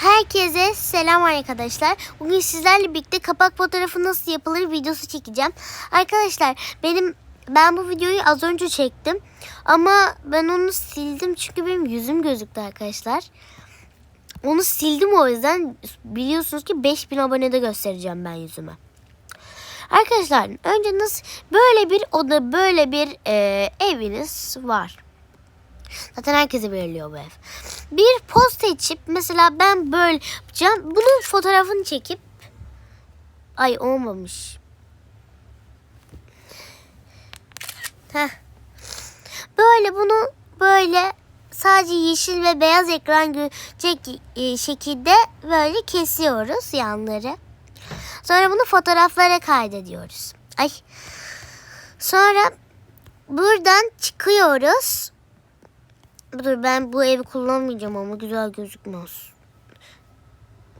Herkese selam arkadaşlar. Bugün sizlerle birlikte kapak fotoğrafı nasıl yapılır videosu çekeceğim. Arkadaşlar benim ben bu videoyu az önce çektim. Ama ben onu sildim çünkü benim yüzüm gözüktü arkadaşlar. Onu sildim o yüzden biliyorsunuz ki 5000 abonede göstereceğim ben yüzümü. Arkadaşlar önce nasıl böyle bir oda böyle bir e, eviniz var. Zaten herkese veriliyor bu ev. Bir poz seçip mesela ben böyle yapacağım. Bunun fotoğrafını çekip ay olmamış. Heh. Böyle bunu böyle sadece yeşil ve beyaz ekran görecek e, şekilde böyle kesiyoruz yanları. Sonra bunu fotoğraflara kaydediyoruz. Ay. Sonra buradan çıkıyoruz. Dur ben bu evi kullanmayacağım ama güzel gözükmez.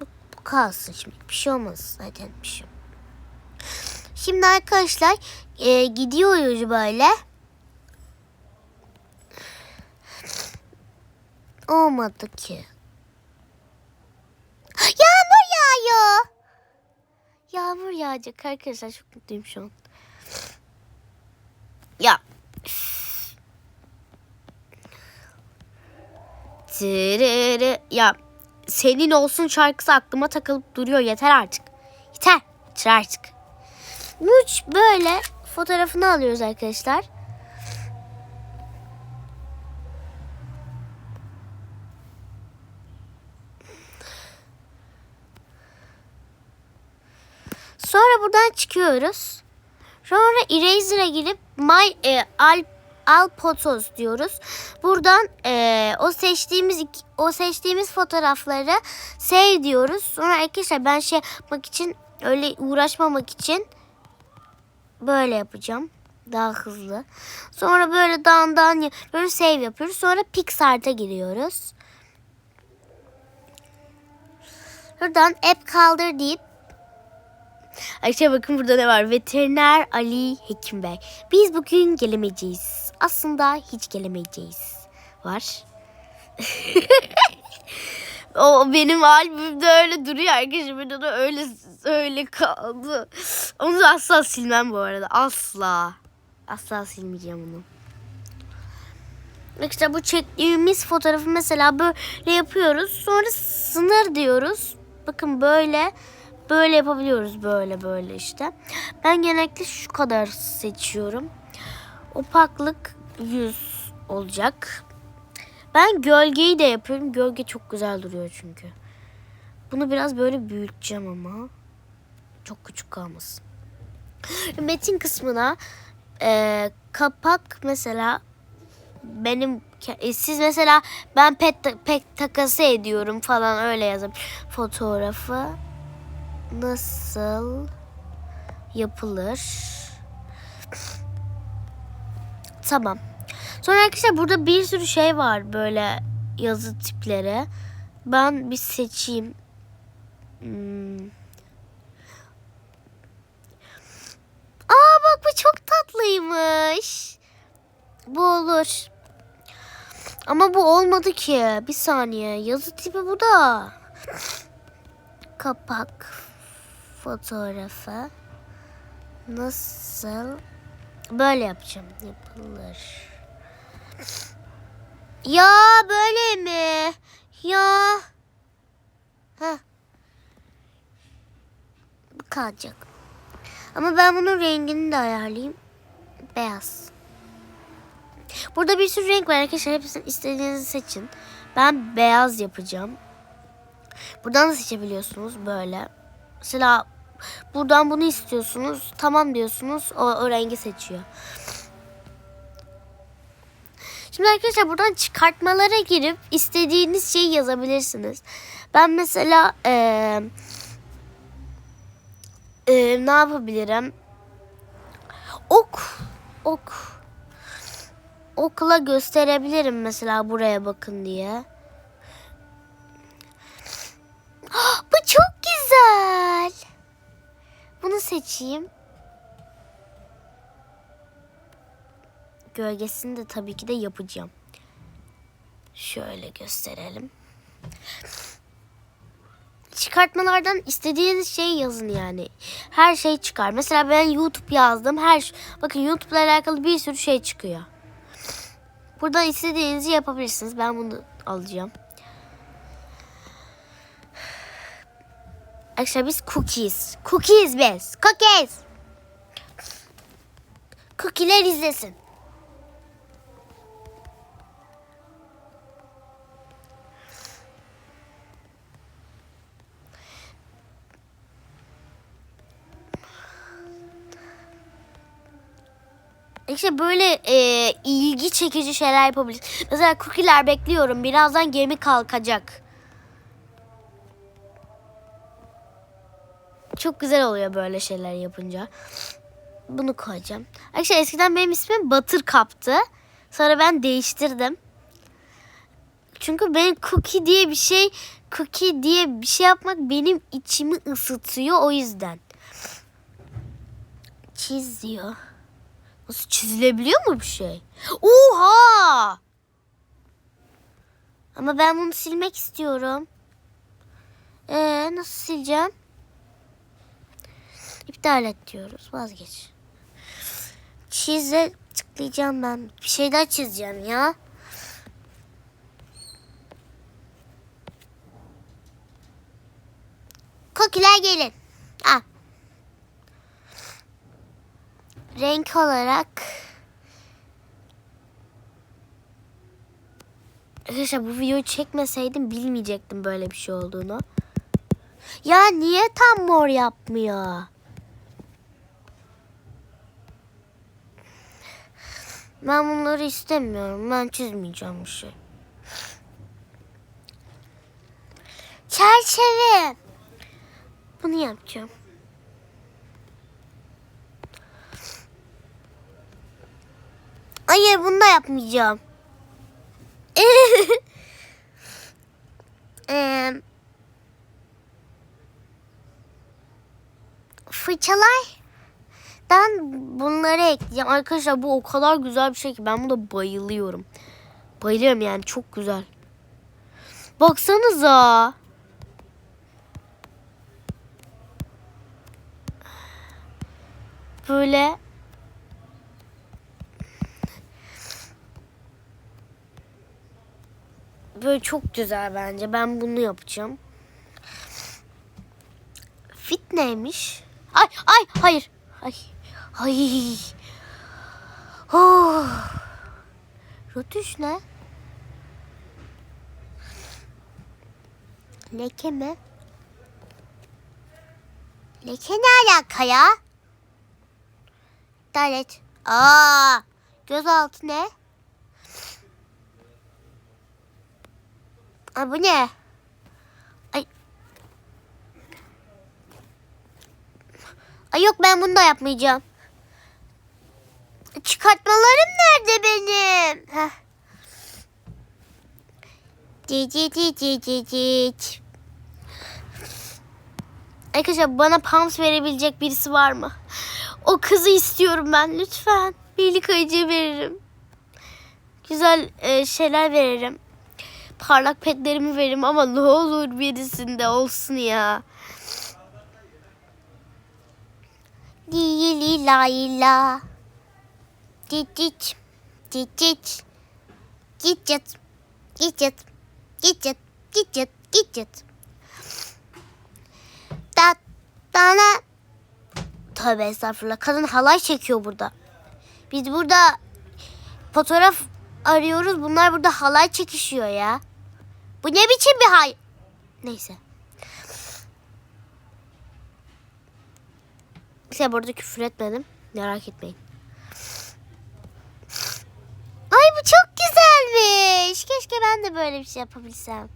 Bu, bu kalsın şimdi. Bir şey olmaz zaten bir şey. Şimdi arkadaşlar e, gidiyoruz böyle. Olmadı ki. Yağmur yağıyor. Yağmur yağacak arkadaşlar çok mutluyum şu an. Ya Tırırı. Ya senin olsun şarkısı aklıma takılıp duruyor. Yeter artık. Yeter. Yeter artık. Uç böyle fotoğrafını alıyoruz arkadaşlar. Sonra buradan çıkıyoruz. Sonra Eraser'a girip My e, Al Al Photos diyoruz. Buradan e, o seçtiğimiz o seçtiğimiz fotoğrafları save diyoruz. Sonra arkadaşlar ben şey yapmak için öyle uğraşmamak için böyle yapacağım. Daha hızlı. Sonra böyle dan dan böyle save yapıyoruz. Sonra Pixart'a giriyoruz. Buradan app kaldır deyip Ayşe bakın burada ne var? Veteriner Ali Hekim Bey. Biz bugün gelemeyeceğiz. Aslında hiç gelemeyeceğiz. Var. o benim albümde öyle duruyor arkadaşlar. Ben öyle öyle kaldı. Onu asla silmem bu arada. Asla. Asla silmeyeceğim onu. İşte bu çektiğimiz fotoğrafı mesela böyle yapıyoruz. Sonra sınır diyoruz. Bakın böyle böyle yapabiliyoruz böyle böyle işte. Ben genellikle şu kadar seçiyorum. Opaklık 100 olacak. Ben gölgeyi de yapıyorum. Gölge çok güzel duruyor çünkü. Bunu biraz böyle büyüteceğim ama. Çok küçük kalmasın. Metin kısmına e, kapak mesela benim e, siz mesela ben pet ta- pet takası ediyorum falan öyle yazıp fotoğrafı nasıl yapılır? Tamam. Sonra arkadaşlar burada bir sürü şey var böyle yazı tipleri. Ben bir seçeyim. Hmm. Aa bak bu çok tatlıymış. Bu olur. Ama bu olmadı ki. Bir saniye. Yazı tipi bu da. Kapak fotoğrafı nasıl böyle yapacağım yapılır. Ya böyle mi? Ya. Heh. Bu kalacak. Ama ben bunun rengini de ayarlayayım. Beyaz. Burada bir sürü renk var arkadaşlar. Hepsini istediğinizi seçin. Ben beyaz yapacağım. Buradan da seçebiliyorsunuz böyle. Mesela buradan bunu istiyorsunuz. Tamam diyorsunuz. O, o rengi seçiyor. Şimdi arkadaşlar buradan çıkartmalara girip istediğiniz şeyi yazabilirsiniz. Ben mesela eee eee, ne yapabilirim? Ok. Ok. Okla gösterebilirim mesela buraya bakın diye. Seçeyim. Gölgesini de tabii ki de yapacağım. Şöyle gösterelim. çıkartmalardan istediğiniz şeyi yazın yani. Her şey çıkar. Mesela ben YouTube yazdım. Her bakın YouTube'la alakalı bir sürü şey çıkıyor. Buradan istediğinizi yapabilirsiniz. Ben bunu alacağım. Arkadaşlar biz cookies. Cookies biz. Cookies. Cookie'ler izlesin. İşte böyle e, ilgi çekici şeyler yapabiliriz. Mesela cookie'ler bekliyorum. Birazdan gemi kalkacak. Çok güzel oluyor böyle şeyler yapınca. Bunu koyacağım. Arkadaşlar eskiden benim ismim Buttercup'tı. Sonra ben değiştirdim. Çünkü benim cookie diye bir şey, cookie diye bir şey yapmak benim içimi ısıtıyor o yüzden. Çiz diyor. Nasıl çizilebiliyor mu bir şey? Oha! Ama ben bunu silmek istiyorum. Ee, nasıl sileceğim? İptal et diyoruz. Vazgeç. Çize tıklayacağım ben. Bir şey daha çizeceğim ya. Kokiler gelin. Al. Renk olarak Arkadaşlar bu videoyu çekmeseydim bilmeyecektim böyle bir şey olduğunu. Ya niye tam mor yapmıyor? Ben bunları istemiyorum. Ben çizmeyeceğim bir şey. Çerçeve. Bunu yapacağım. Hayır bunu da yapmayacağım. Eee fırçalar ben bunları ekleyeceğim. Arkadaşlar bu o kadar güzel bir şey ki ben buna bayılıyorum. Bayılıyorum yani çok güzel. Baksanıza. Böyle Böyle çok güzel bence. Ben bunu yapacağım. Fit neymiş? Ay ay hayır. Ay. Ay. Oh. Rötuş ne? Leke mi? Leke ne alaka ya? İptal et. Aa, gözaltı ne? Aa, bu ne? Ay. Ay yok ben bunu da yapmayacağım. Çıkartmalarım nerede benim? Heh. Cici cici cici. Arkadaşlar bana pams verebilecek birisi var mı? O kızı istiyorum ben lütfen. Birlik ayıcı veririm. Güzel e, şeyler veririm. Parlak petlerimi veririm ama ne olur birisinde olsun ya. Li la la. Cicit. Cicit. Cicit. Cicit. Cicit. Cicit. Cicit. Da dana. Tövbe estağfurullah. Kadın halay çekiyor burada. Biz burada fotoğraf arıyoruz. Bunlar burada halay çekişiyor ya. Bu ne biçim bir hay... Neyse. Size burada küfür etmedim. Merak etmeyin. Ay bu çok güzelmiş. Keşke ben de böyle bir şey yapabilsem.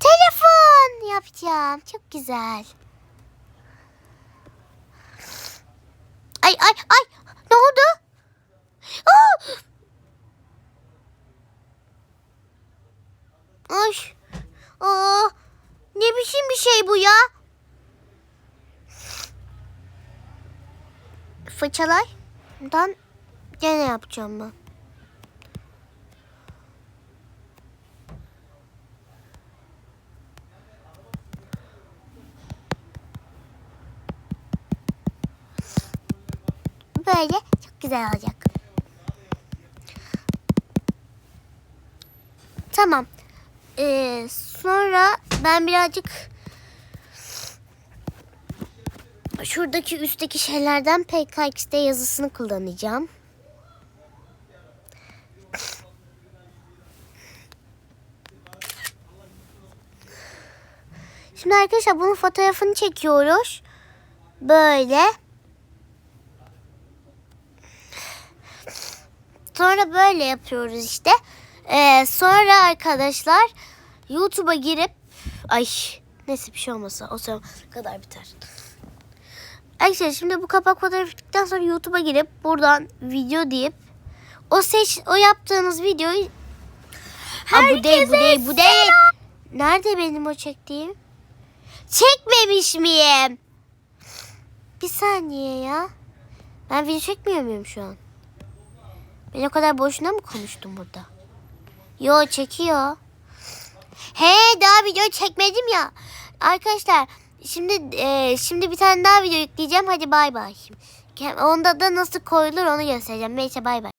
Telefon yapacağım. Çok güzel. Ay ay ay. Ne oldu? Aa! Ay. Aa, ne biçim bir şey bu ya? Fırçalar. Gene yapacağım ben. Böyle çok güzel olacak. Tamam. Ee, sonra ben birazcık şuradaki üstteki şeylerden PKX'de yazısını kullanacağım. Şimdi arkadaşlar bunun fotoğrafını çekiyoruz. Böyle. Sonra böyle yapıyoruz işte. Ee, sonra arkadaşlar YouTube'a girip ay neyse bir şey olmasa o zaman kadar biter. Arkadaşlar şimdi bu kapak fotoğrafı bittikten sonra YouTube'a girip buradan video deyip o seç o yaptığınız videoyu ha, bu değil bu değil bu değil. Nerede benim o çektiğim? Çekmemiş miyim? Bir saniye ya. Ben video çekmiyor muyum şu an? Ben o kadar boşuna mı konuştum burada? Yo çekiyor. He daha video çekmedim ya. Arkadaşlar şimdi e, şimdi bir tane daha video yükleyeceğim. Hadi bay bay. Onda da nasıl koyulur onu göstereceğim. Neyse bay bay.